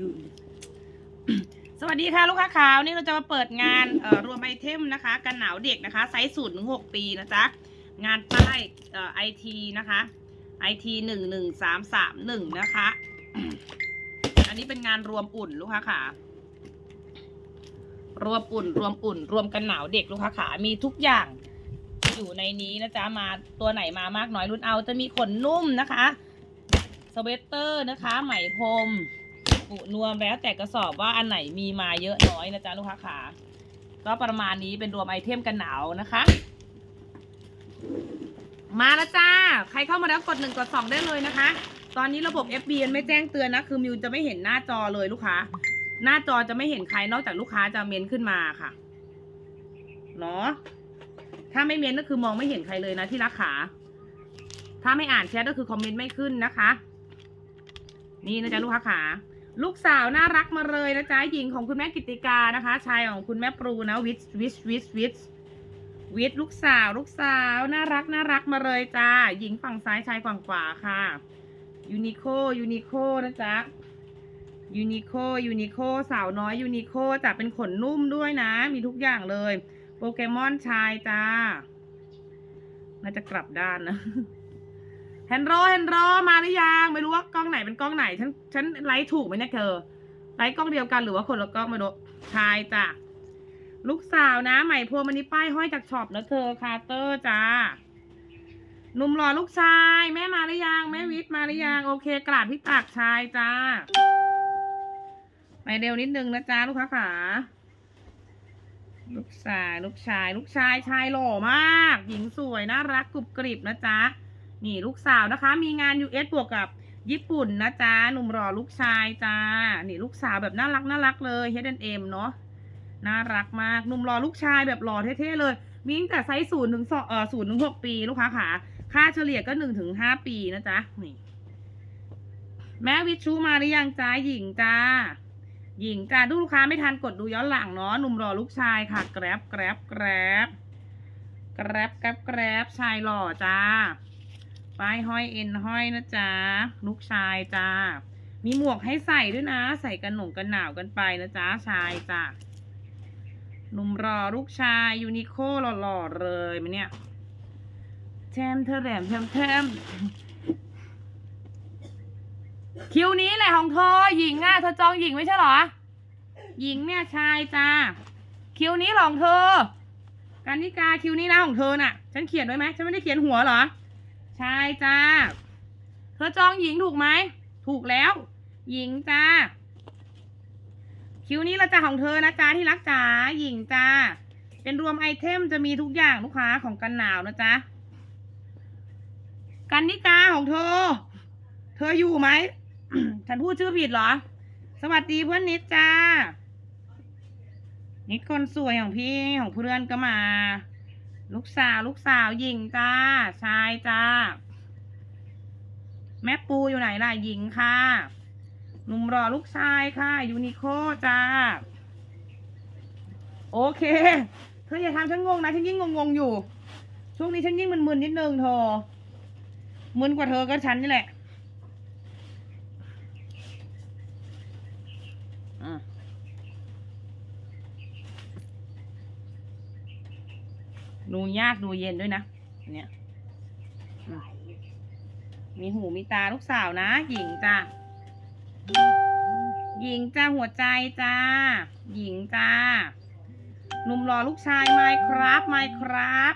ลืมสวัสดีค่ะลูกค้าขาวนี่เราจะมาเปิดงานเอ่อรวมไอเทมนะคะกันหนาวเด็กนะคะไซส์ศูนย์ถึงหกปีนะจ๊ะงานป้ายเอ่อไอทีนะคะไอทีหนึ่งหนึ่งสามสามหนึ่งนะคะ อันนี้เป็นงานรวมอุ่นลูกค้าขารวมอุ่น รวมอุ่น รวมกันหนาวเด็กลูกค้าขามีทุกอย่างอยู่ในนี้นะจ๊ะมาตัวไหนมามากน้อยรุ่นเอาจะมีขนนุ่มนะคะสเวตเตอร์นะคะ ไหมพรม ปุนวมแล้วแต่กระสอบว่าอันไหนมีมาเยอะน้อยนะจ๊ะลูกค้าขาก็ประมาณนี้เป็นรวมไอเทมกันหนาวนะคะ มาแล้วจ้า ใครเข้ามาแล้วกดหนึ่งกดสองได้เลยนะคะ ตอนนี้ระบบ FB มันไม่แจ้งเตือนนะ คือมิวจะไม่เห็นหน้าจอเลยลูกค้า หน้าจอจะไม่เห็นใครนอกจากลูกค้าจะเมนขึ้นมาค่ะ เนาะถ้าไม่เมนก็คือมองไม่เห็นใครเลยนะที่รักขา ถ้าไม่อ่านแชทก็คือคอมเมนต์ไม่ขึ้นนะคะ นี่นะจ๊ะลูกค้าขา ลูกสาวน่ารักมาเลยนะจ๊ะหญิงของคุณแม่กิติกานะคะ ชายของคุณแม่ปรูนะวิชวิชวิชวิชวิชลูกสาวลูกสาวน่ารักน่ารักมาเลยจ้า หญิงฝั่งซ้ายชายฝั่งขวาค่ะยูนิโคยูนิโคนะจ๊ะยูนิโคยูนิโคสาวน้อยยูนิโคจะเป็นขนนุ่มด้วยนะ มีทุกอย่างเลย โปเกมอนชายจ้า น่าจะกลับด้านนะ ฮนโรแฮนโรมาหรือยังไม่รู้ว่ากล้องไหนเป็นกล้องไหน ฉันฉันไลฟ์ถูกไหมเนี่ยเธอไลฟ์กล้องเดียวกันหรือว่าคนละกล้องไม่รู้ชายจ้ะลูกสาวนะ ใหม่พวงมันนี้ป้ายห้อยจากช็อปนะเธอคาร์เตอร์จ้าหนุ่มหล่อลูกชาย แม่มาหรือยังแม่วิทย์มาหรือยังโอเค กราดพี่ตักชายจ้าไปเร็วนิดนึงนะจ๊ะลูกค้าขาลูกชาย ลูกชาย ลูกชายชายหล่อมาก หญิงสวยน่ารักกรุบกริบนะจ๊ะ นี่ลูกสาวนะคะ มีงาน US บวกกับญี่ปุ่นนะจ๊ะหนุ่มหล่อลูกชายจ้า นี่ลูกสาวแบบน่ารักน่ารักเลย H&M เนาะน่ารักมากหนุ่มหล่อลูกชายแบบหล่อเท่ๆเลย มีตั้งแต่ไซส์ศูนย์ถึงสองเอ่อศูนย์ถึงหกปีลูกค้าขาค่าเฉลี่ยก็หนึ่งถึงห้าปีนะจ๊ะนี่แม่วิชูมาหรือยังจ้าหญิงจ้า หญิงจ้าดูลูกค้าไม่ทันกดดูย้อนหลังเนาะหนุ่มหล่อลูกชายค่ะ แกร็บแกร็บแกร็บแกร็บแกร็บแกร็บชายหล่อจ้า ป้ายห้อยเอ็นห้อยนะจ๊ะลูกชายจ้า มีหมวกให้ใส่ด้วยนะ ใส่กันหนงกันหนาวกันไปนะจ๊ะชายจ้ะหนุ่มรอลูกชายยูนิโคหล่อๆเลยมันเนี่ยแทมเธอแหลมแทมแทมคิวนี้แหละของเธอหญิงอะเธอจองหญิงไม่ใช่หรอ หญิงเนี่ยชายจ้าคิวนี้หรอของเธอการนิกาคิวนี้นะของเธอน่ะ ฉันเขียนไว้ไหมฉันไม่ได้เขียนหัวหรอ ใช่จ้า เธอจองหญิงถูกไหม ถูกแล้ว หญิงจ้า คิวนี้เราจะของเธอนะจ้าที่รักจ๋า หญิงจ้า เป็นรวมไอเทมจะมีทุกอย่างลูกค้าของกันหนาวนะจ๊ะ กันนิกาของเธอ เธออยู่ไหม ฉันพูดชื่อผิดเหรอ สวัสดีเพื่อนนิดจ้า นิดคนสวยของพี่ของเพื่อนก็มา ลูกสาวลูกสาวหญิงจ้า ชายจ้า แม่ปูอยู่ไหนล่ะหญิงค่ะหนุ่มรอลูกชายค่ะ ยูนิโคจ้า โอเค เธออย่าทำฉันงงนะ ฉันยิ่งงงๆอยู่ ช่วงนี้ฉันยิ่งมึนๆนิดนึงเธอมึนกว่าเธอก็ฉันนี่แหละ ดูยากดูเย็นด้วยนะเนี้ยมีหูมีตาลูกสาวนะ หญิงจ้าหญิงจ้าหัวใจจ้า หญิงจ้าหนุ่มรอลูกชายไมครับไมครับ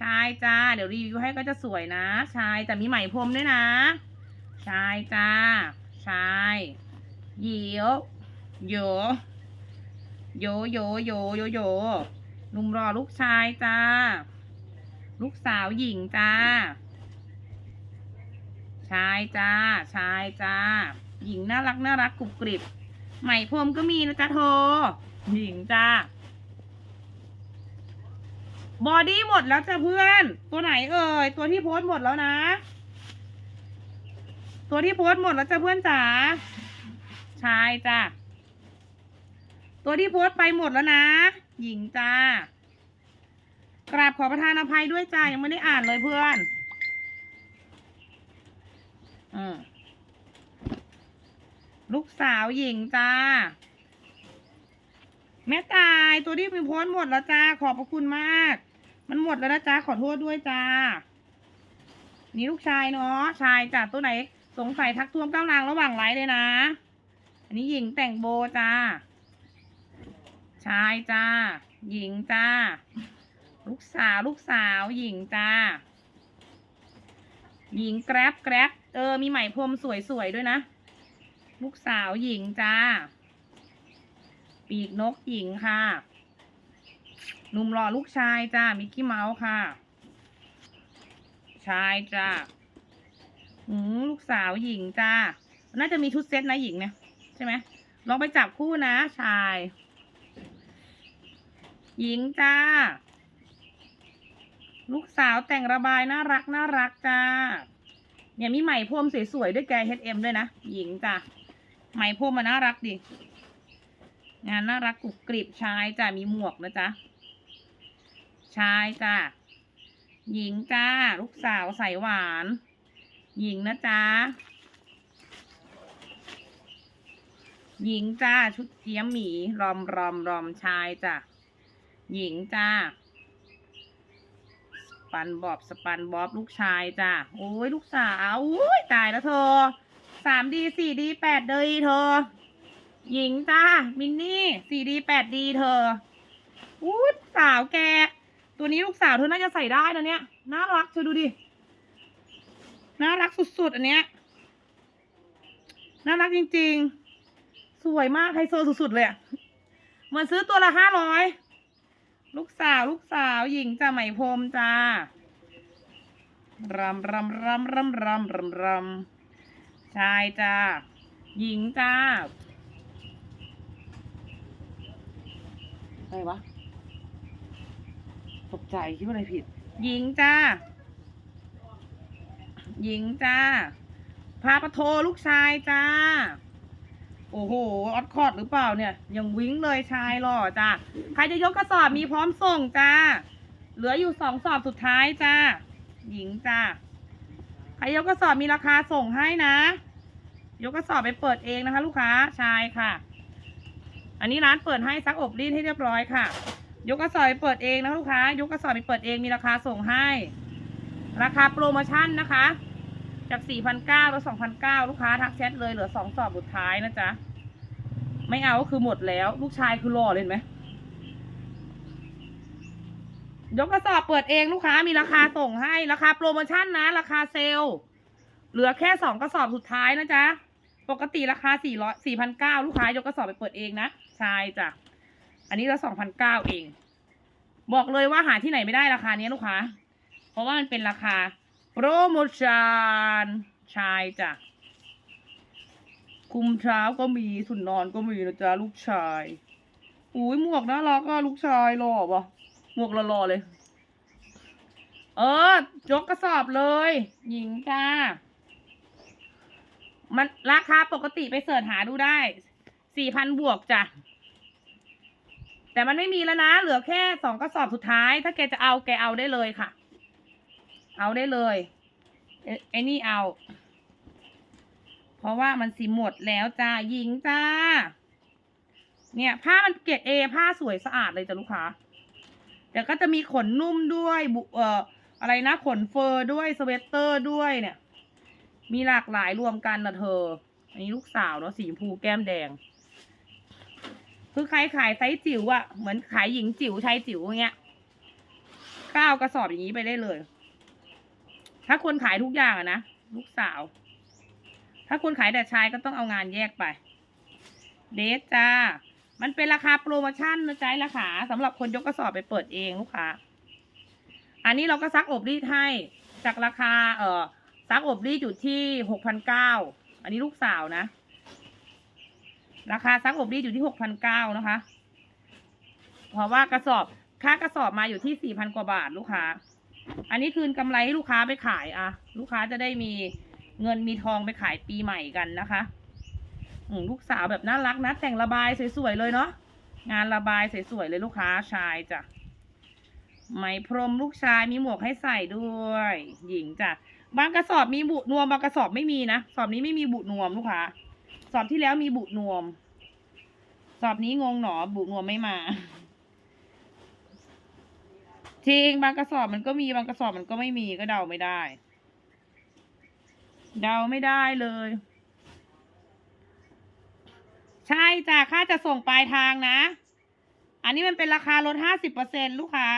ชายจ้า เดี๋ยวรีวิวให้ก็จะสวยนะ ชายแต่มีไหมพรมด้วยนะ ชายจ้า ชายเหยียวโยโยโยโยโยโย หนุ่มรอลูกชายจ้า ลูกสาวหญิงจ้า ชายจ้า ชายจ้า หญิงน่ารักน่ารักกรุบกริบไหม่พรมก็มีนะจ๊ะโท หญิงจ้า บอดี้หมดแล้วจ้ะเพื่อน ตัวไหนเอ่ย ตัวที่โพสหมดแล้วนะ ตัวที่โพสหมดแล้วจ้ะเพื่อนจ๋า ชายจ้า ตัวที่โพสไปหมดแล้วนะ หญิงจ้ากราบขอประทานอภัยด้วยจ้ายังไม่ได้อ่านเลยเพื่อนอืมลูกสาวหญิงจ้า แม่ตายตัวที่มีโพสหมดแล้วจ้า ขอบพระคุณมาก มันหมดแล้วนะจ้าขอโทษด้วยจ้า นี่ลูกชายเนาะชายจ้ะตัวไหน สงสัยทักท้วงก้าวนางระหว่างไลฟ์เลยนะ อันนี้หญิงแต่งโบจ้า ชายจ้า หญิงจ้า ลูกสาวลูกสาวหญิงจ้า หญิงแกร็บแกร็บเออ มีไหมพรมสวยๆด้วยนะ ลูกสาวหญิงจ้า ปีกนกหญิงค่ะ หนุ่มหล่อลูกชายจ้า มิกกี้เมาส์ค่ะ ชายจ้าอืมลูกสาวหญิงจ้า น่าจะมีชุดเซ็ตนะหญิงเนี่ย ใช่ไหมลองไปจับคู่นะชาย หญิงจ้า ลูกสาวแต่งระบายน่ารักน่ารักจ้า เนี่ยมีไหมพรมสวยๆด้วยแก H&M ด้วยนะ หญิงจ้ะไหมพรมมันน่ารักดิ งานน่ารักกรุบกริบชายจ้ะมีหมวกนะจ๊ะ ชายจ้ะหญิงจ้า ลูกสาวใสหวาน หญิงนะจ๊ะหญิงจ้าชุดเจียมหมีรอมรอมรอมชายจ้ะ หญิงจ้าสปันบอบสปันบอบลูกชายจ้ะโอ้ยลูกสาวอุ้ยตายแล้วเธอสามดีสี่ดีแปดดีเธอ หญิงจ้ามินนี่สี่ดีแปดดีเธออู้สาวแก ตัวนี้ลูกสาวเธอน่าจะใส่ได้นะเนี่ยน่ารักเธอดูดิน่ารักสุดๆอันเนี้ยน่ารักจริงๆ สวยมากไฮโซสุดๆเลยอะเหมือนซื้อตัวละห้าร้อย ลูกสาวลูกสาวหญิงจ้าไหมพรมจ้ารำรำรำรำรำรำรำชายจ้าหญิงจ้าอะไรวะตกใจคิดว่าอะไรผิด หญิงจ้า หญิงจ้าพาปะโทลูกชายจ้า โอ้โห ออดคอร์ดหรือเปล่าเนี่ย ยังวิ่งเลยชายหล่อจ้าใครจะยกกระสอบมีพร้อมส่งจ้า เหลืออยู่สองสอบสุดท้ายจ้า หญิงจ้า ใครยกกระสอบมีราคาส่งให้นะ ยกกระสอบไปเปิดเองนะคะ ลูกค้า ชายค่ะ อันนี้ร้านเปิดให้ซักอบรีดให้เรียบร้อยค่ะ ยกกระสอบไปเปิดเองนะคะลูกค้า ยกกระสอบไปเปิดเองมีราคาส่งให้ ราคาโปรโมชั่นนะคะจาก4,900ลด2,900ลูกค้าทักแชทเลยเหลือสองสอบสุดท้ายนะจ๊ะ ไม่เอาก็คือหมดแล้ว ลูกชายคือรอเลยเห็นไหมยกกระสอบเปิดเองลูกค้ามีราคาส่งให้ราคาโปรโมชั่นนะ ราคาเซลล์เหลือแค่สองกระสอบสุดท้ายนะจ๊ะ ปกติราคาสี่ร้อยสี่พันเก้าลูกค้ายกกระสอบไปเปิดเองนะใช่จ้ะอันนี้ละสองพันเก้าเอง บอกเลยว่าหาที่ไหนไม่ได้ราคานี้ลูกค้า เพราะว่ามันเป็นราคาโปรโมชั่นใช่จ้ะ คุมเช้าก็มีสุนนอนก็มีนะจ๊ะลูกชายอุ้ยหมวกน่ารักอะลูกชายหล่อปะหมวกหล่อเลย เออยกกระสอบเลย หญิงจ้ามันราคาปกติไปเสิร์ชหาดูได้สี่พันบวกจ้ะแต่มันไม่มีแล้วนะ เหลือแค่สองกระสอบสุดท้าย ถ้าแกจะเอาแกเอาได้เลยค่ะ เอาได้เลยไอ้นี่เอา ราะว่ามันสีหมดแล้วจ้าหญิงจ้า เนี่ย ผ้ามันเกรดเอผ้าสวยสะอาดเลยจ้ะลูกค้าแต่ก็จะมีขนนุ่มด้วยบุเอ่ออะไรนะขนเฟอร์ด้วยสเวตเตอร์ด้วยเนี่ย มีหลากหลายรวมกันนะเธอ อันนี้ลูกสาวเนาะสีชมพูแก้มแดง คือใครขายไซส์จิ๋วอะเหมือนขายหญิงจิ๋วชายจิ๋วอย่างเงี้ยก้าวกระสอบอย่างนี้ไปได้เลย ถ้าคนขายทุกอย่างอะนะลูกสาว ถ้าคนขายแต่ชายก็ต้องเอางานแยกไป เดทจ้า มันเป็นราคาโปรโมชั่นนะจ๊ะราคาสำหรับคนยกกระสอบไปเปิดเองลูกค้า อันนี้เราก็ซักอบรีดให้ จากราคาเอ่อซักอบรีดอยู่ที่หกพันเก้าอันนี้ลูกสาวนะ ราคาซักอบรีดอยู่ที่หกพันเก้านะคะ เพราะว่ากระสอบค่ากระสอบมาอยู่ที่สี่พันกว่าบาทลูกค้า อันนี้คืนกำไรให้ลูกค้าไปขายอะลูกค้าจะได้มี เงินมีทองไปขายปีใหม่กันนะคะลูกสาวแบบน่ารักนะ แต่งระบายสวยๆเลยเนาะงานระบายสวยๆเลยลูกค้าชายจ้ะไหมพรมลูกชายมีหมวกให้ใส่ด้วย หญิงจ้ะบางกระสอบมีบุนวมบางกระสอบไม่มีนะสอบนี้ไม่มีบุนวมลูกค้าสอบที่แล้วมีบุนวม สอบนี้งงหนอบุนวมไม่มาจริงบางกระสอบมันก็มีบางกระสอบมันก็ไม่มีก็เดาไม่ได้ เดาไม่ได้เลย ใช่จ้ะค่าจะส่งปลายทางนะ อันนี้มันเป็นราคาลดห้าสิบเปอร์เซ็นลูกค้า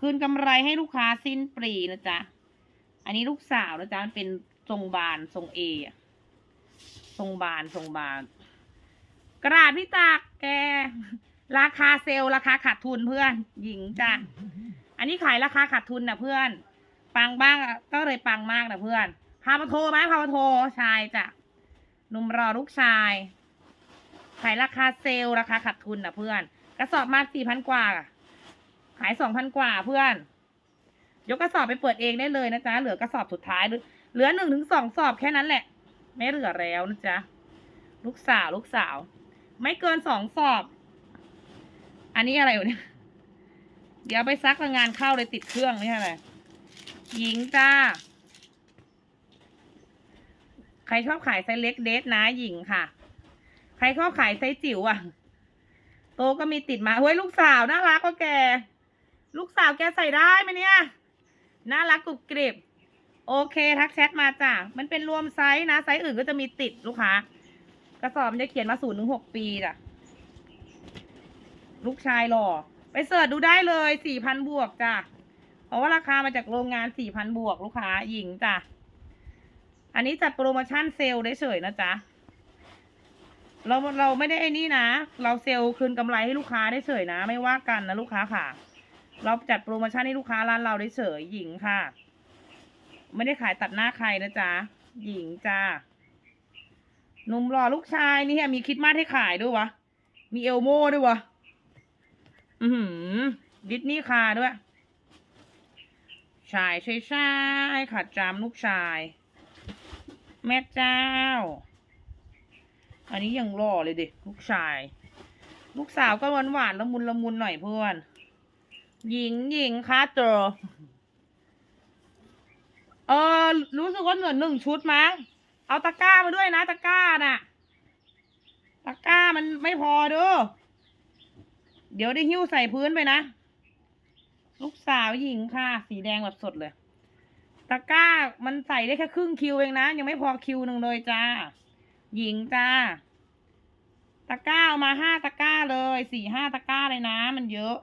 คืนกำไรให้ลูกค้าสิ้นปรีนะจ๊ะ อันนี้ลูกสาวนะจ๊ะมันเป็นทรงบานทรงเอทรงบานทรงบาน กระดาษพี่จักแก ราคาเซลล์ราคาขาดทุนเพื่อนหญิงจ้ะ อันนี้ขายราคาขาดทุนนะเพื่อน ปังบ้างก็เลยปังมากนะเพื่อน พามาโทรไหมพามาโทรชายจ้ะหนุ่มรอลูกชาย ขายราคาเซลล์ราคาขาดทุนนะเพื่อน กระสอบมาสี่พันกว่า ขายสองพันกว่าเพื่อน ยกกระสอบไปเปิดเองได้เลยนะจ๊ะ เหลือกระสอบสุดท้าย เหลือหนึ่งถึงสองสอบแค่นั้นแหละ ไม่เหลือแล้วนะจ๊ะ ลูกสาวลูกสาว ไม่เกินสองสอบ อันนี้อะไรอยู่เนี่ย เดี๋ยวไปซักแล้วงานเข้าเลยติดเครื่องนี่อะไรหญิงจ้า ใครชอบขายไซส์เล็กเดทนะหญิงค่ะ ใครชอบขายไซส์จิ๋วอะ โตก็มีติดมาเฮ้ยลูกสาวน่ารักก็แก ลูกสาวแกใส่ได้ไหมเนี่ย น่ารักกรุบกริบ โอเคทักแชทมาจ้ะ มันเป็นรวมไซส์นะ ไซส์อื่นก็จะมีติดลูกค้ากระสอบมันจะเขียนมาศูนย์ถึงหกปีจ้ะ ลูกชายหล่อ เสิร์ชดูได้เลยสี่พันบวกจ้ะ เพราะว่าราคามาจากโรงงานสี่พันบวกลูกค้าหญิงจ้ะ อันนี้จัดโปรโมชั่นเซลล์ได้เฉยนะจ๊ะ เราเราไม่ได้ไอ้นี่นะ เราเซลล์คืนกำไรให้ลูกค้าได้เฉยนะ ไม่ว่ากันนะลูกค้าค่ะ เราจัดโปรโมชั่นให้ลูกค้าร้านเราได้เฉยหญิงค่ะ ไม่ได้ขายตัดหน้าใครนะจ๊ะ หญิงจ้าหนุ่มหล่อลูกชายนี่มีคิดมาสให้ขายด้วยวะ มีเอลโม่ด้วยวะ อือหือดิสนีย์คาด้วย ชายใช่ใช่ขัดจามลูกชาย แม่เจ้า อันนี้ยังหล่อเลยด็กลูกชาย ลูกสาวก็หวานหวานละมุนละมุนหน่อยเพื่อน หญิงหญิงค่ะเจอเออ รู้สึกว่าเหลือหนึ่งชุดมั้ง เอาตะกร้ามาด้วยนะ ตะกร้าน่ะ ตะกร้ามันไม่พอเด้อ เดี๋ยวได้หิ้วใส่พื้นไปนะ ลูกสาวหญิงค่ะ สีแดงแบบสดเลย ตะกร้ามันใส่ได้แค่ครึ่งคิวเองนะ ยังไม่พอคิวหนึ่งเลยจ้า หญิงจ้า ตะกร้าเอามาห้าตะกร้าเลย สี่ห้าตะกร้าเลยนะ มันเยอะ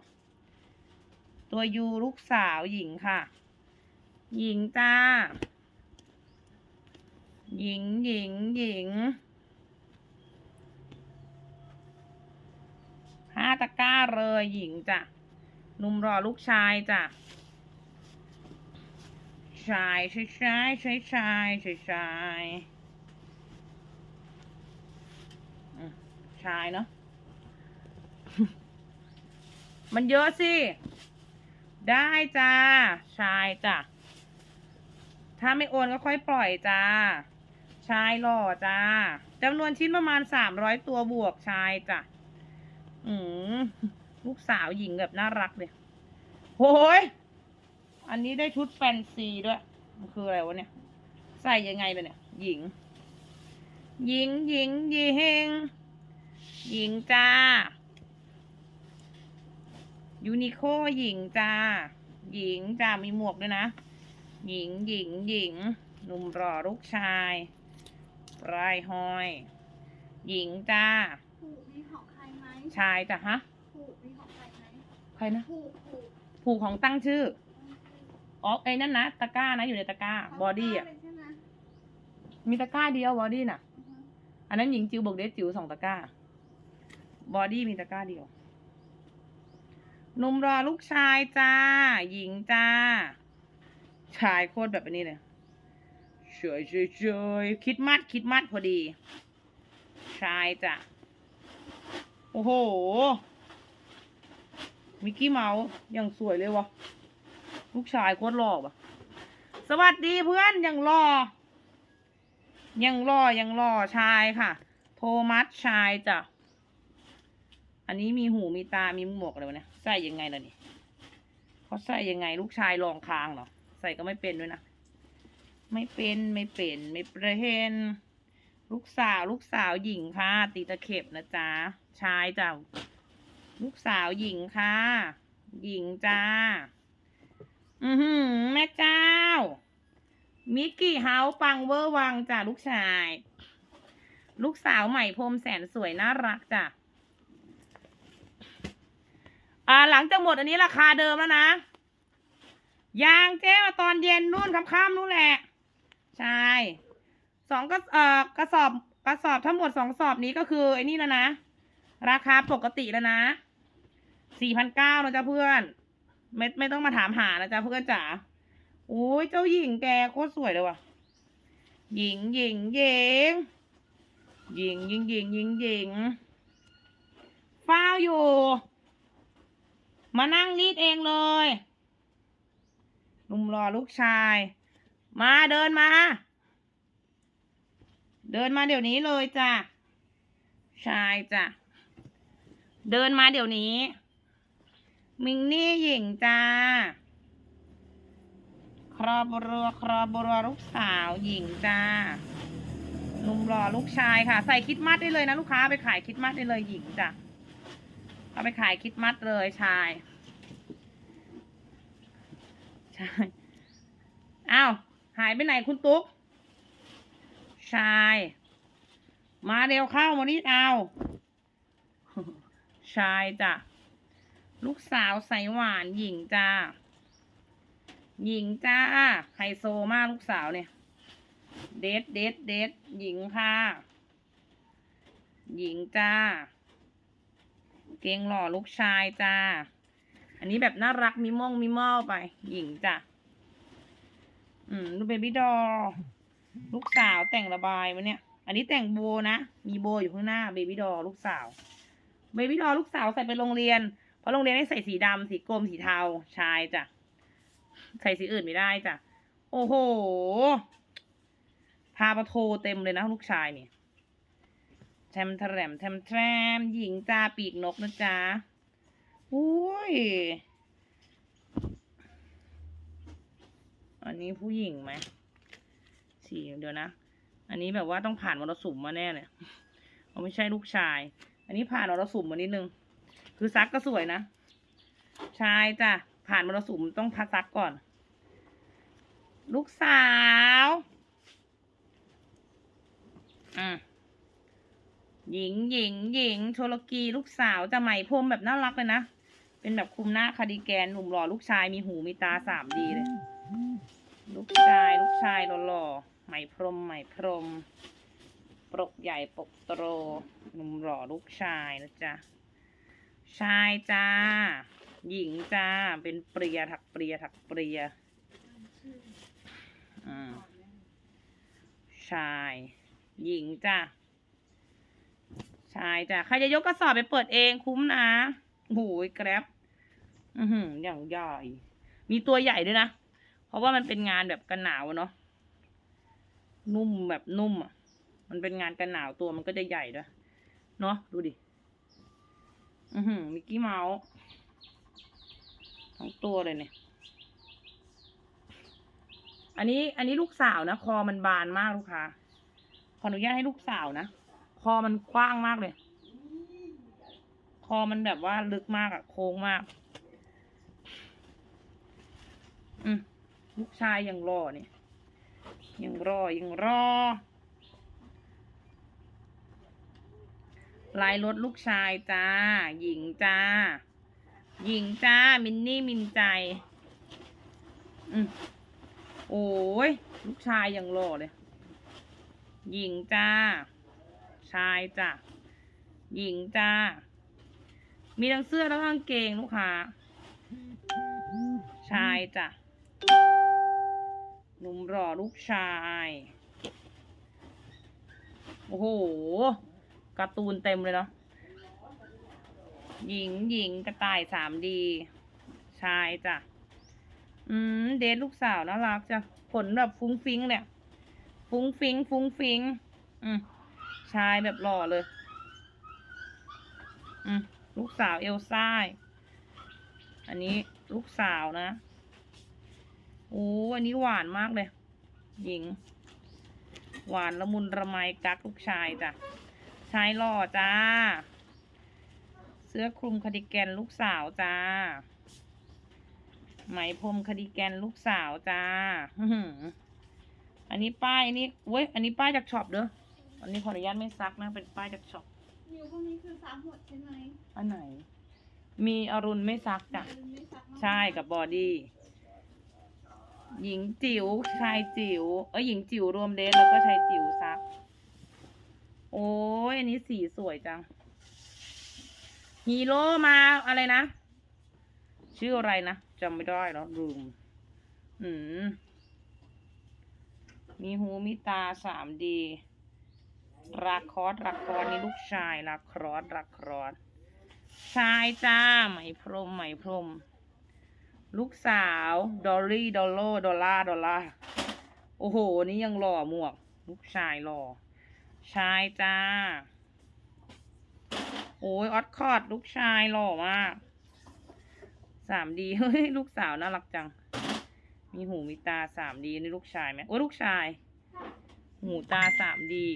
ตัวยูลูกสาวหญิงค่ะ หญิงจ้า หญิงหญิงหญิง ห้าตะกร้าเลยหญิงจ้ะนุ่มรอลูกชายจ้ะชายชายชายชายชายชายชายชายเนาะมันเยอะสิ ได้จ้า ชายจ้ะ ถ้าไม่โอนก็ค่อยปล่อยจ้า ชายหล่อจ้าจำนวนชิ้นประมาณสามร้อยตัวบวกชายจ้ะ อืมลูกสาวหญิงแบบน่ารักเลยโอ้ยอันนี้ได้ชุดแฟนซีด้วย มันคืออะไรวะเนี่ย ใส่ยังไงเลยเนี่ย หญิง หญิงหญิงหญิง หญิงจ้า ยูนิโคหญิงจ้า หญิงจ้า มีหมวกด้วยนะ หญิงหญิงหญิง หนุ่มรอลูกชายปลายหอย หญิงจ้า ชายจ้ะฮะผูกมีของใครไหมใครนะผูกผูกผูกของตั้งชื่ออ๋อไอ้นั่นนะตะกร้านะอยู่ในตะกร้าบอดี้อะเลยใช่ไหมมีตะกร้าเดียวบอดี้น่ะอือฮึอันนั้นหญิงจิ๋วบอกเดทจิ๋วสองตะกร้า บอดี้มีตะกร้าเดียวหนุ่มรอลูกชายจ้า หญิงจ้า ชายโคตรแบบอันนี้เลยเฉยเฉยเฉยคิดมัดคิดมัดพอดี ชายจ้ะ โอ้โห มิกกี้เมาส์ยังสวยเลยวะลูกชายโคตรหล่อปะสวัสดีเพื่อนยังหล่อยังรอยังรอชายค่ะ โทมัสชายจ้ะ อันนี้มีหูมีตา มีหมวกอะไรวะเนี่ย ใส่ยังไงล่ะนี่เขาใส่ยังไงลูกชายรองคางเหรอ ใส่ก็ไม่เป็นด้วยนะ ไม่เป็นไม่เป็นไม่เป็น ลูกสาวลูกสาวหญิงค่ะ ตีตะเข็บนะจ๊ะ ชายจ้ะลูกสาวหญิงค่ะ หญิงจ้า อือหือแม่เจ้า มิกกี้เฮาส์ปังเวอร์วังจ้ะลูกชาย ลูกสาวใหม่พรมแสนสวยน่ารักจ้ะอ่าหลังจากหมดอันนี้ราคาเดิมแล้วนะยางเจ๊มาตอนเย็นนู่นค่ำๆนู่นแหละ ใช่สองก็เอ่อกระสอบกระสอบทั้งหมดสองสอบนี้ก็คือไอ้นี่แล้วนะ ราคาปกติแล้วนะสี่พันเก้านะจ๊ะเพื่อน ไม่ไม่ต้องมาถามหานะจ๊ะเพื่อนจ๋าโอ้ยเจ้าหญิงแกโคตรสวยเลยว่ะ หญิงหญิงหญิงหญิงหญิงหญิงหญิงหญิงฟ้าวอยู่ มานั่งรีดเองเลยหนุ่มรอลูกชาย มาเดินมา เดินมาเดี๋ยวนี้เลยจ้ะชายจ้ะ เดินมาเดี๋ยวนี้ มิงนี่หญิงจ้า ครอบรัวครอบรัวลูกสาวหญิงจ้าหนุ่มรอลูกชายค่ะ ใส่คิดมัดได้เลยนะลูกค้าไปขายคิดมัดได้เลยหญิงจ้ะเอาไปขายคิดมัดเลยชายใช่อ้าวหายไปไหนคุณตุ๊กชาย มาเร็วเข้ามานี่เอา ชายจ้ะ ลูกสาวใสหวานหญิงจ้า หญิงจ้าไฮโซมากลูกสาวเนี่ย เด็ดเด็ดเด็ดหญิงค่ะ หญิงจ้า เกงหล่อลูกชายจ้า อันนี้แบบน่ารักมีม่องมีม่อไป หญิงจ้ะ อืมดูเบบี้ดอลูกสาวแต่งระบายมาเนี่ย อันนี้แต่งโบนะ มีโบอยู่ข้างหน้าเบบี้ดอลูกสาว เบบี้ดอลูกสาวใส่ไปโรงเรียน เพราะโรงเรียนให้ใส่สีดำสีกรมสีเทาชายจ้ะ ใส่สีอื่นไม่ได้จ้ะ โอ้โห พาปะโทเต็มเลยนะลูกชายเนี่ยแทมแทรมแทมแทรมหญิงจ้าปีกนกนะจ๊ะอุ้ย อันนี้ผู้หญิงไหมสีเดี๋ยวนะ อันนี้แบบว่าต้องผ่านมรสุมมาแน่เลยเขาไม่ใช่ลูกชาย อันนี้ผ่านมรสุมมานิดนึง คือซักก็สวยนะชายจ้ะ ผ่านมรสุมต้องพักซักก่อน ลูกสาวอืมหญิงหญิงหญิงโชโลกีลูกสาวจะไหมพรมแบบน่ารักเลยนะ เป็นแบบคุมหน้าคาดิแกนหนุ่มหล่อลูกชายมีหูมีตาสามดีเลย ลูกชาย ลูกชายหล่อๆไหมพรมไหมพรม ปรกใหญ่ปกโตรหนุ่มหล่อลูกชายนะจ๊ะ ชายจ้า หญิงจ้า เป็นเปรียถักเปรียถักเปรียชื่ออืมก่อนเลยชาย หญิงจ้ะชายจ้ะใครจะยกกระสอบไปเปิดเองคุ้มนะโอ้โหแกร็บอือหืออย่างใหญ่ มีตัวใหญ่ด้วยนะ เพราะว่ามันเป็นงานแบบกันหนาวเนาะ นุ่มแบบนุ่มอะ มันเป็นงานกันหนาวตัวมันก็จะใหญ่ด้วยเนาะดูดิ อือหือมิกกี้เมาส์ทั้งตัวเลยเนี่ย อันนี้อันนี้ลูกสาวนะ คอมันบานมากลูกค้าขออนุญาตให้ลูกสาวนะ คอมันกว้างมากเลย คอมันแบบว่าลึกมากอะโค้งมาก อืมลูกชายยังรอเนี่ยยังรอยังรอ ลายรถลูกชายจ้า หญิงจ้า หญิงจ้า มินนี่มินใจ อืมโอ้ย ลูกชายยังหล่อเลย หญิงจ้า ชายจ้ะหญิงจ้า มีทั้งเสื้อแล้วก็กางเกงลูกค้า ชายจ้ะหนุ่มหล่อลูกชาย โอ้โห การ์ตูนเต็มเลยเนาะหญิงหญิงกระต่ายสามดีชายจ้ะ อืม เดทลูกสาวน่ารักจ้ะขนแบบฟุ้งฟิ้งเนี่ย ฟุ้งฟิ้งฟุ้งฟิ้งอืมชายแบบหล่อเลย อืมลูกสาวเอลซ่าอันนี้ลูกสาวนะโอ้อันนี้หวานมากเลย หญิง หวานละมุนระไมกักลูกชายจ้ะ ชายหล่อจ้า เสื้อคลุมคาร์ดิแกนลูกสาวจ้า ไหมพรมคาร์ดิแกนลูกสาวจ้าอื้อหืออันนี้ป้ายอันนี้เว้ยอันนี้ป้ายจากช็อปเด้ออันนี้ขออนุญาตไม่ซักนะเป็นป้ายจากช็อปมิวพวกนี้คือซักหมดใช่ไหมอันไหน มีอรุณไม่ซักจ้ะไม่ซักมากใช่กับบอดี้หญิงจิ๋วชายจิ๋วเอ้ยหญิงจิ๋วรวมเดทแล้วก็ชายจิ๋วซักโอ้ยอันนี้สีสวยจัง ฮีโร่มาอะไรนะ ชื่ออะไรนะจำไม่ได้แล้วลืมอืม มีหูมีตาสามดีรักคอสรักคอสนี่ลูกชายรักครอสรักครอสชายจ้าไหมพรมไหมพรม ลูกสาว ดอลลี่ ดอลโลดอลล่าดอลล่า โอ้โห นี่ยังหล่อหมวก ลูกชายหล่อ ชายจ้า โอ้ยออดคอร์ดลูกชายหล่อมากสามดีเฮ้ยลูกสาวน่ารักจัง มีหูมีตาสามดีนี่ลูกชายไหมโอ้ลูกชาย หูตาสามดี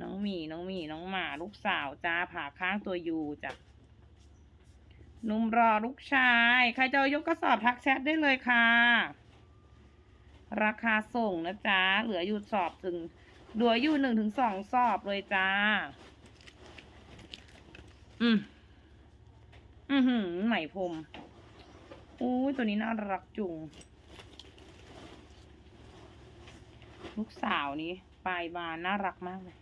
น้องหมีน้องหมีน้องหมา ลูกสาวจ้าผ่าข้างตัวยูจ้ะนุ่มรอลูกชาย ใครจะยกกระสอบทักแชทได้เลยค่ะ ราคาส่งนะจ๊ะเหลืออยู่สอบถึง เหลืออยู่หนึ่งถึงสองสอบเลยจ้า อืม อือหือไหมพรมอุ้ยตัวนี้น่ารักจุง ลูกสาวนี้ปลายบานน่ารักมากเลย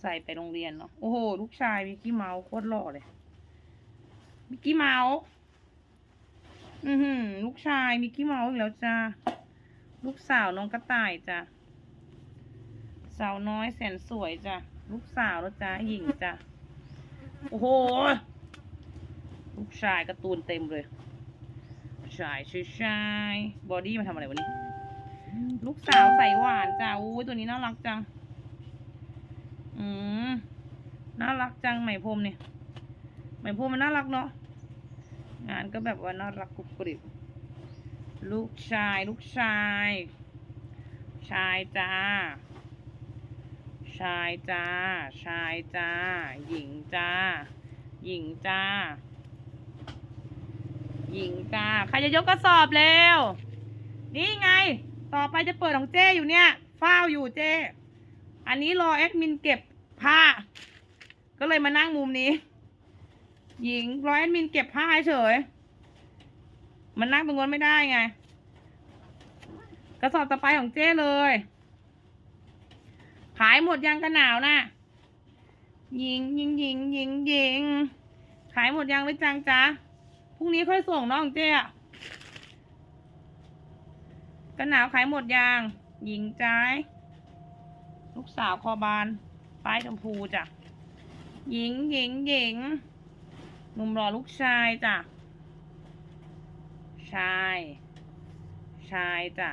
ใส่ไปโรงเรียนเนาะ โอ้โห ลูกชายมิกกี้เมาส์โคตรหล่อเลย มิกกี้เมาส์ อือหือ ลูกชายมิกกี้เมาส์อีกแล้วจ้า ลูกสาวน้องกระต่ายจ้ะ สาวน้อยแสนสวยจ้ะลูกสาวแล้วจ้าหญิงจ้ะโอ้โหลูกชายการ์ตูนเต็มเลยชายชายชายบอดี้มาทำอะไรวะนี่ลูกสาวใส่หวานจ้าอุ้ตัวนี้น่ารักจัง อืมน่ารักจังไหมพรมเนี่ยไหมพรมมันน่ารักเนาะงานก็แบบว่าน่ารักกรุบกริบลูกชาย ลูกชาย ชายจ้า ชายจ้า ชายจ้า หญิงจ้า หญิงจ้า หญิงจ้า ใครจะยกกระสอบเร็ว นี่ไง ต่อไปจะเปิดของเจ้อยู่เนี่ยเฝ้าอยู่เจ้อันนี้รอแอดมินเก็บผ้า ก็เลยมานั่งมุมนี้ หญิงรอแอดมินเก็บผ้าเฉย มันนั่งตรงนู้นไม่ได้ไง กระสอบต่อไปของเจ้เลย ขายหมดยังกันหนาวน่ะยิงยิงยิงยิงยิงขายหมดยังหรือจังจ๊ะพรุ่งนี้ค่อยส่งน้องเจ๊กันหนาวขายหมดยังหญิงจ้ายลูกสาวคอบานป้ายชมพูจ้ะหญิงหญิงหญิงหนุ่มรอลูกชายจ้ะชาย ชายจ้ะ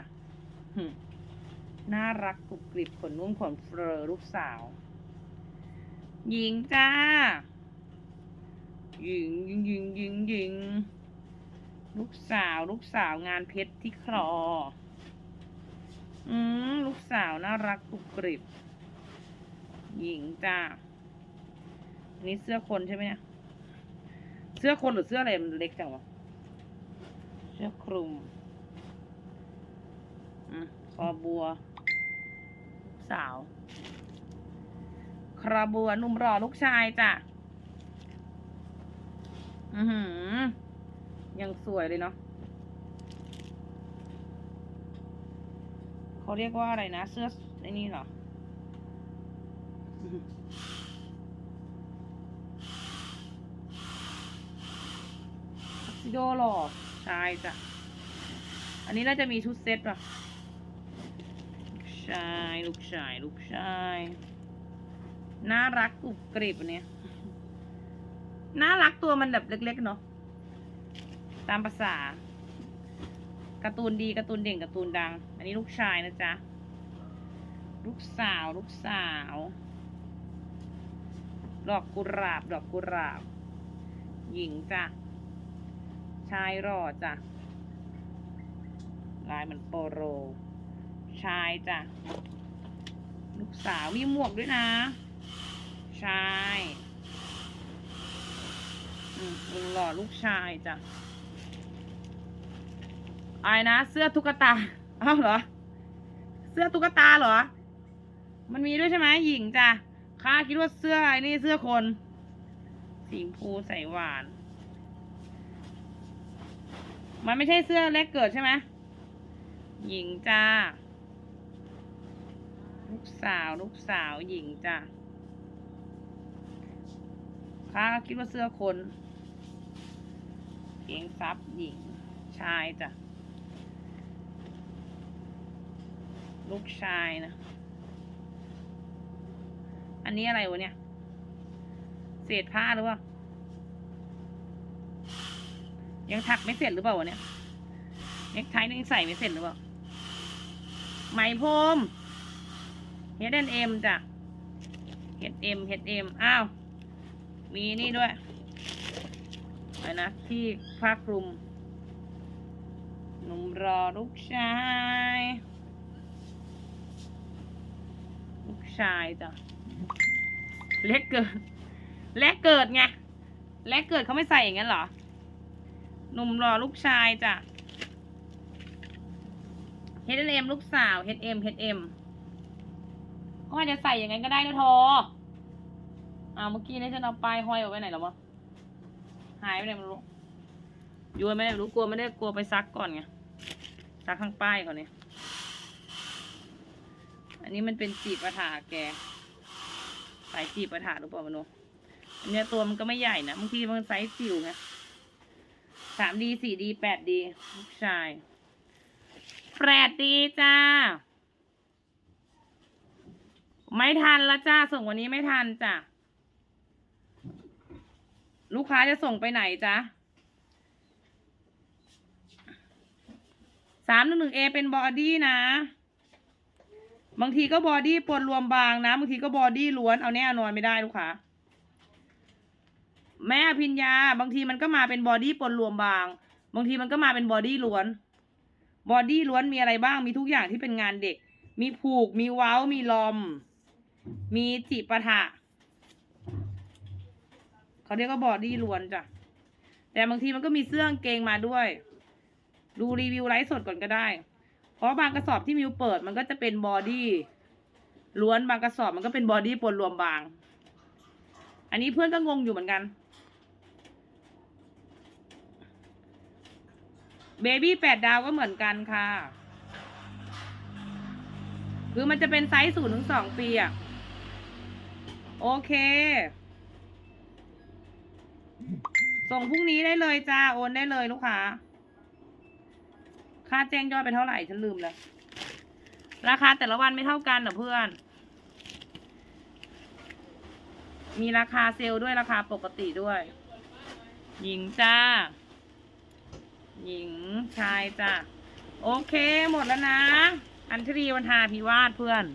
น่ารักกรุบกริบขนนุ่มขนเฟรอลูกสาว หญิงจ้า หญิงหญิงหญิงหญิงหญิงลูกสาวลูกสาวงานเพชรที่คลอ อืมลูกสาวน่ารักกรุบกริบ หญิงจ้าอันนี้เสื้อคนใช่ไหมเนี่ย เสื้อคนหรือเสื้ออะไรมันเล็กจังวะ เสื้อคลุม อืมคอบัว สาว คราบัวนุ่มรอลูกชายจ้ะ อือหือ ยังสวยเลยเนาะเขาเรียกว่าอะไรนะ เสื้อไอ้นี่เหรออื้อหือซิโดหรอใช่จ้ะ อันนี้น่าจะมีชุดเซ็ตป่ะ ชาย ลูกชาย ลูกชาย น่ารักกรุบกริบอันเนี่ย น่ารักตัวมันแบบเล็ก ๆ เนาะ ตามภาษาการ์ตูนดีการ์ตูนเด่งการ์ตูนดัง อันนี้ลูกชายนะจ๊ะ ลูกสาว ลูกสาว ดอกกุหลาบ ดอกกุหลาบ หญิงจ้ะ ชายรอจ้ะ ลายเหมือนโปโร ชายจ้ะ ลูกสาวมีหมวกด้วยนะ ชายอืมหล่อลูกชายจ้ะไอ้นะเสื้อตุ๊กตาอ้าวเหรอ เสื้อตุ๊กตาเหรอ มันมีด้วยใช่ไหมหญิงจ้ะข้าคิดว่าเสื้อไอ้นี่เสื้อคน สีพูใส่หวาน มันไม่ใช่เสื้อเล็กเกิดใช่ไหมหญิงจ้า ลูกสาวลูกสาวหญิงจ้ะข้าคิดว่าเสื้อคนเกียงซับหญิง ชายจ้ะ ลูกชายนะ อันนี้อะไรวะเนี่ย เศษผ้าหรือเปล่า ยังถักไม่เสร็จหรือเปล่าวะเนี่ยเน็กไทยังใส่ไม่เสร็จหรือเปล่าไหมพรม H&M จ้ะ H&M H&M อ้าว มีนี่ด้วยอะไรนะ ที่ผ้าคลุม หนุ่มรอลูกชาย ลูกชายจ้ะ เล็กเกิดเล็กเกิดไงเล็กเกิดเขาไม่ใส่อย่างนั้นเหรอ หนุ่มรอลูกชายจ้ะ H&M ลูกสาว H&M H&M ก็อาจจะใส่อย่างนั้นก็ได้นะโทอ้าวเมื่อกี้นี่ฉันเอาป้ายห้อยเอาไว้ไหนแล้ววะหายไปไหนไม่รู้โยนไม่ได้ไม่รู้กลัวไม่ได้กลัวไปซักก่อนไงซักข้างป้ายก่อนเนี่ยอันนี้มันเป็นจีบประถาแกสายจีบประถาหรือเปล่ามโนอันเนี้ยตัวมันก็ไม่ใหญ่นะบางทีมันไซส์จิ๋วไงสามดีสี่ดีแปดดีลูกชายแปดดีจ้า ไม่ทันแล้วจ้าส่งวันนี้ไม่ทันจ้ะลูกค้าจะส่งไปไหนจ๊ะสามหนึ่งหนึ่งเอเป็นบอดี้นะ บางทีก็บอดี้ปนรวมบางนะ บางทีก็บอดี้ล้วนเอาแน่นอนไม่ได้ลูกค้าแม่อภิญญา บางทีมันก็มาเป็นบอดี้ปนรวมบาง บางทีมันก็มาเป็นบอดี้ล้วน บอดี้ล้วนมีอะไรบ้างมีทุกอย่างที่เป็นงานเด็ก มีผูกมีเว้ามีลอม มีจิปะทะเขาเรียกว่าบอดี้ล้วนจ้ะ แต่บางทีมันก็มีเสื้อกางเกงมาด้วย ดูรีวิวไลฟ์สดก่อนก็ได้ เพราะบางกระสอบที่มิวเปิดมันก็จะเป็นบอดี้ล้วนบางกระสอบมันก็เป็นบอดี้ปนรวมบาง อันนี้เพื่อนก็งงอยู่เหมือนกันเบบี้แปดดาวก็เหมือนกันค่ะ คือมันจะเป็นไซส์ศูนย์ถึงสองปีอะ โอเค ส่งพรุ่งนี้ได้เลยจ้า โอนได้เลยลูกค้า ค่าแจ้งยอดเป็นเท่าไหร่ฉันลืมแล้วราคาแต่ละวันไม่เท่ากันเหรอเพื่อน มีราคาเซลล์ด้วยราคาปกติด้วย หญิงจ้า หญิงชายจ้า โอเคหมดแล้วนะ อันทรีวันทาพิวาสเพื่อน